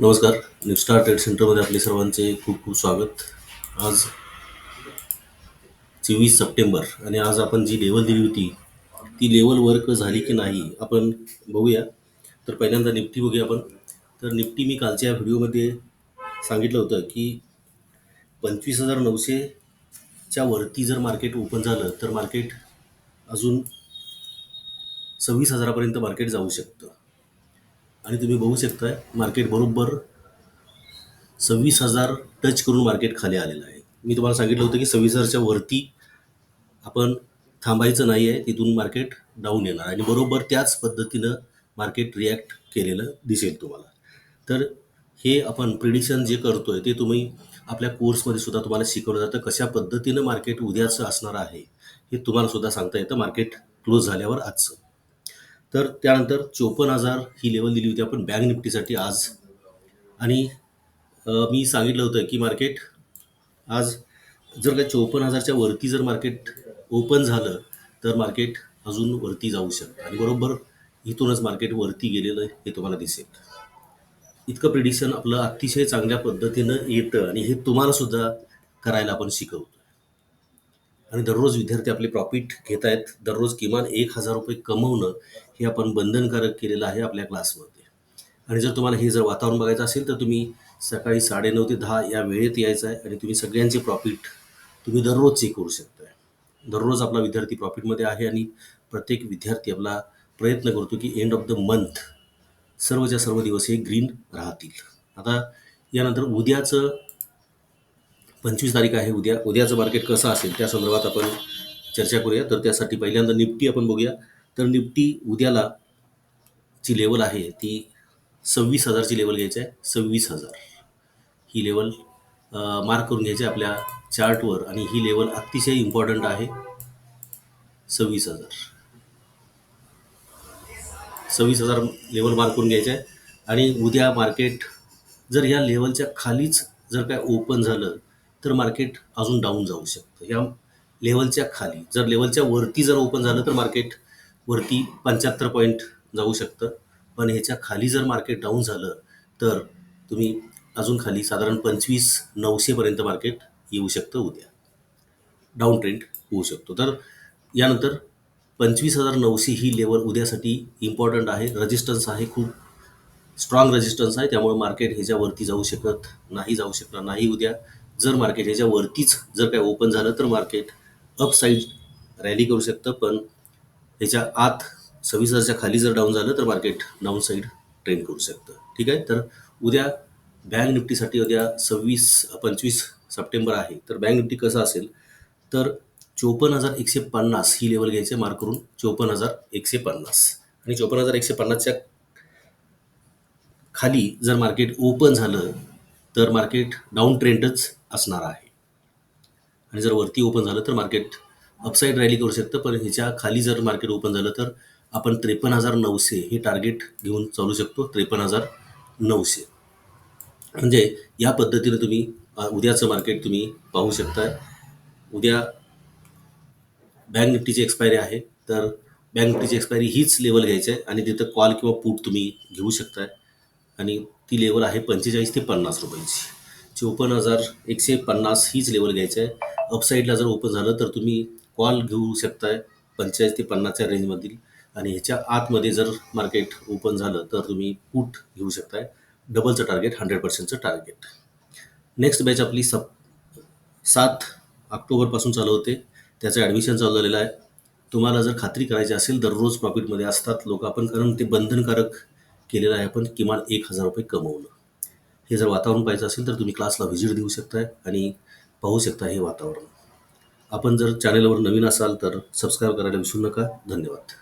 नमस्कार. निफ्स्टार ट्रेड सेंटरमध्ये आपले सर्वांचे खूप खूप स्वागत. आज चोवीस सप्टेंबर आणि आज आपण जी लेवल दिली होती ती लेवल वर्क झाली की नाही आपण बघूया. तर पहिल्यांदा निफ्टी बघूया आपण. तर निफ्टी मी कालच्या व्हिडिओमध्ये सांगितलं होतं की पंचवीस हजार नऊशेच्या वरती जर मार्केट ओपन झालं तर मार्केट अजून सव्वीस हजारापर्यंत मार्केट जाऊ शकतं. आणि तुम्ही बघू शकताय मार्केट बरोबर सव्वीस हजार टच करून मार्केट खाली आलेलं आहे. मी तुम्हाला सांगितलं होतं की सव्वीस हजारच्या वरती आपण थांबायचं नाही आहे तिथून मार्केट डाऊन येणार आणि बरोबर त्याच पद्धतीनं मार्केट रिॲक्ट केलेलं दिसेल तुम्हाला. तर हे आपण प्रिडिक्शन जे करतो आहे ते तुम्ही आपल्या कोर्समध्ये सुद्धा तुम्हाला शिकवलं जातं. कशा पद्धतीनं मार्केट उद्याचं असणार आहे हे तुम्हाला सुद्धा सांगता येतं. मार्केट क्लोज झाल्यावर आजचं. तर त्यानंतर चोपन्न हजार ही लेवल दिली होती आपण बँक निफ्टीसाठी आज. आणि मी सांगितलं होतं की मार्केट आज जर का चोपन्न हजारच्या वरती जर मार्केट ओपन झालं तर मार्केट अजून वरती जाऊ शकतं. आणि बरोबर इथूनच मार्केट वरती गेलेलं हे तुम्हाला दिसेल. इतकं प्रिडिक्शन आपलं अतिशय चांगल्या पद्धतीनं येतं आणि हे तुम्हाला सुद्धा करायला आपण शिकवतो. आणि दररोज विद्यार्थी आपले प्रॉफिट घेत आहेत दररोज किमान एक हजार रुपये कमवणं हे आपण बंधनकारक केलेलं आहे आपल्या क्लासमध्ये आणि जर तुम्हाला हे जर वातावरण बघायचं असेल तर तुम्ही सकाळी साडेनऊ ते दहा या वेळेत यायचं आहे आणि तुम्ही सगळ्यांचे प्रॉफिट तुम्ही दररोज चेक करू शकताय. दररोज आपला विद्यार्थी प्रॉफिटमध्ये आहे आणि प्रत्येक विद्यार्थी आपला प्रयत्न करतो की एंड ऑफ द मंथ सर्वच्या सर्व दिवस हे ग्रीन राहतील. आता यानंतर उद्याचं पंचवीस तारीख आहे. उद्या उद्याचं मार्केट कसं असेल त्या संदर्भात आपण चर्चा करूया. तर त्यासाठी पहिल्यांदा निफ्टी आपण बघूया. तर निफ्टी उद्याला जी लेवल आहे ती सव्वीस हजारची लेवल घ्यायची आहे. सव्वीस हजार. ही लेवल मार्क करून घ्यायची आहे आपल्या चार्टवर आणि ही लेवल अतिशय इम्पॉर्टंट आहे. सव्वीस हजार. सव्वीस हजार लेवल मार्क करून घ्यायचं आहे. आणि उद्या मार्केट जर या लेवलच्या खालीच जर काय ओपन झालं तर मार्केट अजून डाऊन जाऊ शकतं. ह्या लेवलच्या खाली जर लेवलच्या वरती जर ओपन झालं तर मार्केट वरती पंच्याहत्तर पॉईंट जाऊ शकतं. पण ह्याच्या खाली जर मार्केट डाऊन झालं तर तुम्ही अजून खाली साधारण पंचवीस नऊशेपर्यंत मार्केट येऊ शकतं उद्या. डाऊन ट्रेंड होऊ शकतो. तर यानंतर पंचवीस हजार नऊशे ही लेवल उद्यासाठी इम्पॉर्टंट आहे. रजिस्टन्स आहे खूप. स्ट्रॉंग रेजिस्टन्स आहे. त्यामुळे मार्केट ह्याच्यावरती जाऊ शकत नाही जाऊ शकणार नाही उद्या. जर मार्केट ह्याच्यावरतीच जर काय ओपन झालं तर मार्केट अप साईड रॅली करू शकतं. पण ह्याच्या आत सव्वीस हजारच्या खाली जर डाऊन झालं तर मार्केट डाऊन साईड ट्रेंड करू शकतं. ठीक आहे? तर उद्या बँक निफ्टीसाठी उद्या सव्वीस पंचवीस सप्टेंबर आहे. तर बँक निफ्टी कसं असेल? तर चोपन्न हजार एकशे पन्नास ही लेवल घ्यायचे मार्क करून चोपन्न हजार एकशे पन्नास. आणि चोपन्न हजार एकशे पन्नासच्या खाली जर मार्केट ओपन झालं तर मार्केट डाऊन ट्रेंडच असणार आहे. आणि जर वरती ओपन झालं तर मार्केट अपसाईड रॅली करू शकतं पण ह्याच्या खाली जर मार्केट ओपन झालं तर आपण त्रेपन्न हजार नऊशे हे टार्गेट घेऊन चालू शकतो त्रेपन्न हजार नऊशे. म्हणजे या पद्धतीने तुम्ही उद्याचं मार्केट तुम्ही पाहू शकताय. उद्या बँक निफ्टीची एक्सपायरी आहे तर बँक निफ्टीची एक्सपायरी हीच लेवल घ्यायची आहे आणि तिथं कॉल किंवा पूट तुम्ही घेऊ शकताय. आणि ती लेवल आहे पंचेचाळीस ते पन्नास रुपयाची. चोपन्न हजार एकशे पन्नास हीच लेवल घ्यायची आहे अपसाईडला जर ओपन झालं तर तुम्ही कॉल घेऊ शकताय पंचेचाळीस ते पन्नासच्या रेंजमधील आणि ह्याच्या आतमध्ये जर मार्केट ओपन झालं तर तुम्ही पुट घेऊ शकताय. डबलचं टार्गेट हंड्रेड पर्सेंटचं टार्गेट नेक्स्ट बॅच आपली सप सात ऑक्टोबरपासून चालू होते. त्याचं ॲडमिशन चालू झालेलं आहे. तुम्हाला जर खात्री करायची असेल दररोज प्रॉफिटमध्ये असतात लोक. आपण कारण ते बंधनकारक केलेलं आहे आपण किमान एक हजार रुपये कमवणं हे जर वातावरण पाहिजे असेल तर तुम्ही क्लासला व्हिजिट देऊ शकताय आणि पाहू शकता हे वातावरण. आपण जर चॅनलवर नवीन असाल तर सबस्क्राईब करायला विसरू नका. धन्यवाद.